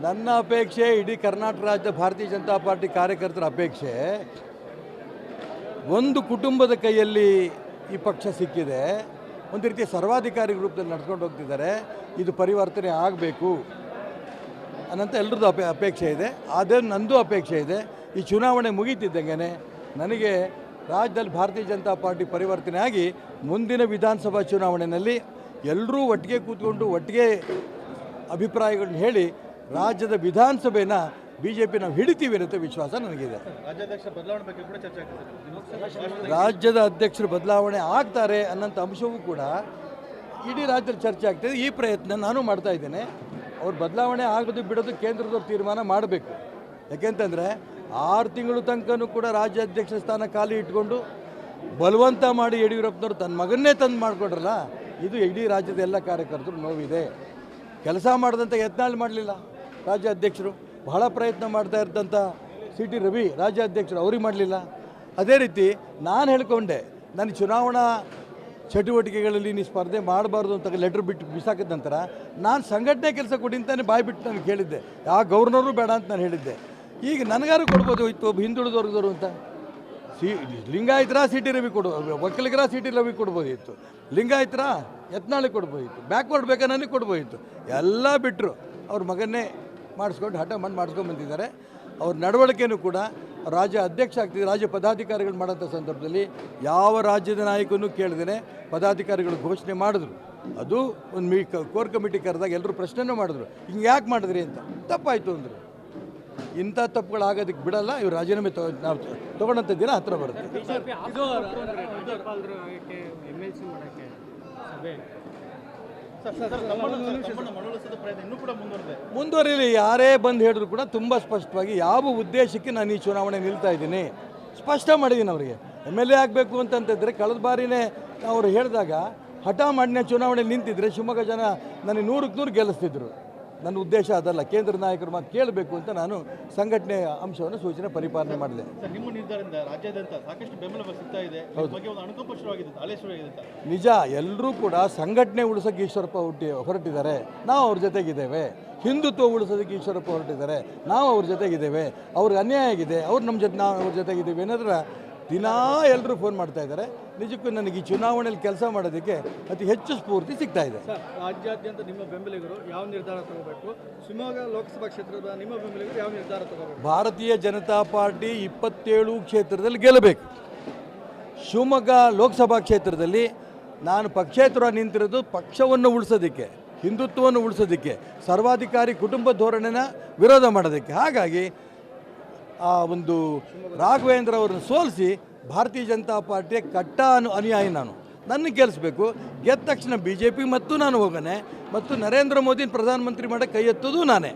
ನನ್ನ ಅಪೇಕ್ಷೆ ಇಡೀ ಕರ್ನಾಟಕ ರಾಜ್ಯದ ಭಾರತೀಯ ಜನತಾ ಪಾರ್ಟಿ ಕಾರ್ಯಕರ್ತರ ಅಪೇಕ್ಷೆ. ಒಂದು ಕುಟುಂಬದ ಕೈಯಲ್ಲಿ ಈ ಪಕ್ಷ ಸಿಕ್ಕಿದೆ. ಒಂದು ರೀತಿಯ ಸರ್ವಾಧಿಕಾರಿ ರೂಪದಲ್ಲಿ ನಡ್ಕೊಂಡು ಹೋಗ್ತಿದ್ದಾರೆ. ಇದು ಪರಿವರ್ತನೆ ಆಗಬೇಕು ಅನ್ನಂತ ಎಲ್ಲರದ್ದು ಅಪೇ, ಅಪೇಕ್ಷೆ ಇದೆ. ಅದೇ ನಂದು ಅಪೇಕ್ಷೆ ಇದೆ. ಈ ಚುನಾವಣೆ ಮುಗೀತಿದ್ದಂಗೆ ನನಗೆ ರಾಜ್ಯದಲ್ಲಿ ಭಾರತೀಯ ಜನತಾ ಪಾರ್ಟಿ ಪರಿವರ್ತನೆ ಆಗಿ ಮುಂದಿನ ವಿಧಾನಸಭಾ ಚುನಾವಣೆಯಲ್ಲಿ ಎಲ್ಲರೂ ಒಟ್ಟಿಗೆ ಕೂತ್ಕೊಂಡು ಒಟ್ಟಿಗೆ ಅಭಿಪ್ರಾಯಗಳನ್ನ ಹೇಳಿ ರಾಜ್ಯದ ವಿಧಾನಸಭೆನ ಬಿ ಜೆ ಪಿ ನಾವು ಹಿಡಿತೀವಿ ಅನ್ನೋ ವಿಶ್ವಾಸ ನನಗಿದೆ. ರಾಜ್ಯಾಧ್ಯಕ್ಷ ರಾಜ್ಯದ ಅಧ್ಯಕ್ಷರು ಬದಲಾವಣೆ ಆಗ್ತಾರೆ ಅನ್ನೋಂಥ ಅಂಶವೂ ಕೂಡ ಇಡೀ ರಾಜ್ಯದಲ್ಲಿ ಚರ್ಚೆ ಆಗ್ತಿದೆ ಈ ಪ್ರಯತ್ನ ನಾನು ಮಾಡ್ತಾ ಇದ್ದೇನೆ. ಅವ್ರು ಬದಲಾವಣೆ ಆಗೋದು ಬಿಡೋದು ಕೇಂದ್ರದವ್ರು ತೀರ್ಮಾನ ಮಾಡಬೇಕು. ಯಾಕೆಂತಂದರೆ ಆರು ತಿಂಗಳು ತನಕನೂ ಕೂಡ ರಾಜ್ಯ ಅಧ್ಯಕ್ಷ ಸ್ಥಾನ ಖಾಲಿ ಇಟ್ಕೊಂಡು ಬಲವಂತ ಮಾಡಿ ಯಡಿಯೂರಪ್ಪನವ್ರು ತನ್ನ ಮಗನ್ನೇ ತಂದು ಮಾಡಿಕೊಡ್ರಲ್ಲ ಇದು ಇಡೀ ರಾಜ್ಯದ ಎಲ್ಲ ಕಾರ್ಯಕರ್ತರು ನೋವಿದೆ. ಕೆಲಸ ಮಾಡಿದಂಥ ಯತ್ನಾಳ್ ಮಾಡಲಿಲ್ಲ. ರಾಜ್ಯ ಅಧ್ಯಕ್ಷರು ಬಹಳ ಪ್ರಯತ್ನ ಮಾಡ್ತಾ ಇದ್ದಂಥ ಸಿ ಟಿ ರವಿ ರಾಜ್ಯಾಧ್ಯಕ್ಷರು, ಅವ್ರಿಗೆ ಮಾಡಲಿಲ್ಲ. ಅದೇ ರೀತಿ ನಾನು ಹೇಳ್ಕೊಂಡೆ ನನ್ನ ಚುನಾವಣಾ ಚಟುವಟಿಕೆಗಳಲ್ಲಿ ನೀನು ಸ್ಪರ್ಧೆ ಮಾಡಬಾರ್ದು ಅಂತ ಲೆಟ್ರ್ ಬಿಟ್ಟು ಬಿಸಾಕಿದ ನಂತರ ನಾನು ಸಂಘಟನೆ ಕೆಲಸ ಕೊಡಿ ಬಾಯಿ ಬಿಟ್ಟು ನಾನು ಕೇಳಿದ್ದೆ. ಯಾವ ಗೌರ್ನರು ಬೇಡ ಅಂತ ನಾನು ಹೇಳಿದ್ದೆ. ಈಗ ನನಗಾರು ಕೊಡ್ಬೋದು ಇತ್ತು ಒಬ್ಬ ಅಂತ? ಸಿ, ಲಿಂಗಾಯತರ ಸಿ ಟಿ ರವಿ ಕೊಡು ಒಕ್ಕಲಿಗರ ಸಿ ಟಿ ರವಿ ಕೊಡ್ಬೋದಿತ್ತು. ಲಿಂಗಾಯತರ ಯತ್ನಾಳಿಗೆ ಕೊಡ್ಬೋದಿತ್ತು. ಬ್ಯಾಕ್ವರ್ಡ್ ಬೇಕಾ ನನಗೆ ಕೊಡ್ಬೋದಿತ್ತು. ಎಲ್ಲ ಬಿಟ್ಟರು ಅವ್ರ ಮಗನ್ನೇ ಮಾಡಿಸ್ಕೊಂಡು ಹಠ ಮಣ್ಣು ಮಾಡಿಸ್ಕೊಂಡು ಬಂದಿದ್ದಾರೆ. ಅವ್ರ ನಡವಳಿಕೆನೂ ಕೂಡ ರಾಜ್ಯ ಅಧ್ಯಕ್ಷ ಆಗ್ತಿದೆ ರಾಜ್ಯ ಪದಾಧಿಕಾರಿಗಳು ಮಾಡೋಂಥ ಸಂದರ್ಭದಲ್ಲಿ ಯಾವ ರಾಜ್ಯದ ನಾಯಕನೂ ಕೇಳ್ದೇ ಪದಾಧಿಕಾರಿಗಳು ಘೋಷಣೆ ಮಾಡಿದ್ರು. ಅದು ಒಂದು ಮೀ ಕೋರ್ ಕಮಿಟಿ ಕರೆದಾಗ ಎಲ್ಲರೂ ಪ್ರಶ್ನೆನೂ ಮಾಡಿದ್ರು. ಹಿಂಗೆ ಯಾಕೆ ಮಾಡಿದ್ರಿ ಅಂತ. ತಪ್ಪಾಯಿತು ಅಂದರು. ಇಂಥ ತಪ್ಪುಗಳು ಆಗೋದಕ್ಕೆ ಬಿಡಲ್ಲ ಇವ್ರು ರಾಜೀನಾಮೆ ತಗೋ ನಾವು ತೊಗೊಳಂಥ ದಿನ ಹತ್ರ ಬರುತ್ತೆ. ಸಭೆ. ಮುಂದುವರಿಲಿ, ಯಾರೇ ಬಂದು ಹೇಳಿದ್ರು ಕೂಡ ತುಂಬ ಸ್ಪಷ್ಟವಾಗಿ ಯಾವ ಉದ್ದೇಶಕ್ಕೆ ನಾನು ಈ ಚುನಾವಣೆ ನಿಲ್ತಾ ಇದ್ದೀನಿ, ಸ್ಪಷ್ಟ ಮಾಡಿದ್ದೀನಿ ಅವರಿಗೆ. ಎಂ ಎಲ್ ಎ ಆಗಬೇಕು ಅಂತಂತಿದ್ರೆ ಕಳೆದ ಬಾರಿನೇ ಅವರು ಹೇಳಿದಾಗ, ಹಠ ಮಾಡಿನ ಚುನಾವಣೆ ನಿಂತಿದ್ರೆ ಶಿವಮೊಗ್ಗ ಜನ ನನಗೆ ನೂರಕ್ಕೆ ನೂರು ಗೆಲ್ಲಿಸ್ತಿದ್ರು. ನನ್ನ ಉದ್ದೇಶ ಅದಲ್ಲ. ಕೇಂದ್ರ ನಾಯಕರು ಮಾತು ಕೇಳಬೇಕು ಅಂತ ನಾನು ಸಂಘಟನೆ ಅಂಶವನ್ನು ಸೂಚನೆ ಪರಿಪಾಲನೆ ಮಾಡಿದೆ. ನಿಮ್ಮ ನಿರ್ಧಾರದಿಂದ ರಾಜ್ಯಾದ್ಯಂತ ಸಾಕಷ್ಟು ಬೆಂಬಲ ಸಿಗ್ತಾ ಇದೆ. ನಿಜ ಎಲ್ಲರೂ ಕೂಡ ಸಂಘಟನೆ ಉಳಿಸೋಕೆ ಈಶ್ವರಪ್ಪ ಹುಟ್ಟಿ ಹೊರಟಿದ್ದಾರೆ. ನಾವು ಅವ್ರ ಜೊತೆಗಿದ್ದೇವೆ. ಹಿಂದುತ್ವ ಉಳಿಸೋದಕ್ಕೆ ಈಶ್ವರಪ್ಪ ಹೊರಟಿದ್ದಾರೆ. ನಾವು ಅವ್ರ ಜೊತೆಗಿದ್ದೇವೆ. ಅವ್ರಿಗೆ ಅನ್ಯಾಯ ಆಗಿದೆ. ಅವ್ರು ನಮ್ಮ ಜೊತೆ ನಾವು ಅವ್ರ ಜೊತೆಗಿದ್ದೇವೆ ಏನಾದ್ರೆ ದಿನಾ ಎಲ್ಲರೂ ಫೋನ್ ಮಾಡ್ತಾ ಇದ್ದಾರೆ. ನಿಜಕ್ಕೂ ನನಗೆ ಈ ಚುನಾವಣೆಯಲ್ಲಿ ಕೆಲಸ ಮಾಡೋದಕ್ಕೆ ಅತಿ ಹೆಚ್ಚು ಸ್ಫೂರ್ತಿ ಸಿಗ್ತಾ ಇದೆ. ಸರ್ ರಾಜ್ಯಾದ್ಯಂತ ನಿಮ್ಮ ಬೆಂಬಲಿಗರು ಯಾವ ನಿರ್ಧಾರ ತಗೋಬೇಕು? ಶಿವಮೊಗ್ಗ ಲೋಕಸಭಾ ಕ್ಷೇತ್ರದ ನಿಮ್ಮ ಬೆಂಬಲಿಗರು ಯಾವ ನಿರ್ಧಾರ ತಗೋಬೇಕು? ಭಾರತೀಯ ಜನತಾ ಪಾರ್ಟಿ ಇಪ್ಪತ್ತೇಳು ಕ್ಷೇತ್ರದಲ್ಲಿ ಗೆಲ್ಲಬೇಕು. ಶಿವಮೊಗ್ಗ ಲೋಕಸಭಾ ಕ್ಷೇತ್ರದಲ್ಲಿ ನಾನು ಪಕ್ಷೇತರ ನಿಂತಿರೋದು ಪಕ್ಷವನ್ನು ಉಳಿಸೋದಕ್ಕೆ ಹಿಂದುತ್ವವನ್ನು ಉಳಿಸೋದಕ್ಕೆ ಸರ್ವಾಧಿಕಾರಿ ಕುಟುಂಬ ಧೋರಣೆನ ವಿರೋಧ ಮಾಡೋದಕ್ಕೆ. ಹಾಗಾಗಿ ಆ ಒಂದು ರಾಘವೇಂದ್ರ ಅವರನ್ನು ಸೋಲಿಸಿ ಭಾರತೀಯ ಜನತಾ ಪಾರ್ಟಿಯ ಕಟ್ಟ ಅನು, ಅನುಯಾಯಿ ನಾನು. ನನ್ನ ಗೆಲ್ಲಿಸ್ಬೇಕು ಗೆದ್ದ ತಕ್ಷಣ ಬಿ ಜೆ ಪಿ ಮತ್ತು ನಾನು ಹೋಗನೆ. ಮತ್ತು ನರೇಂದ್ರ ಮೋದಿನ ಪ್ರಧಾನಮಂತ್ರಿ ಮಾಡೋಕ್ಕೆ ಕೈ ಎತ್ತೋದು ನಾನೇ.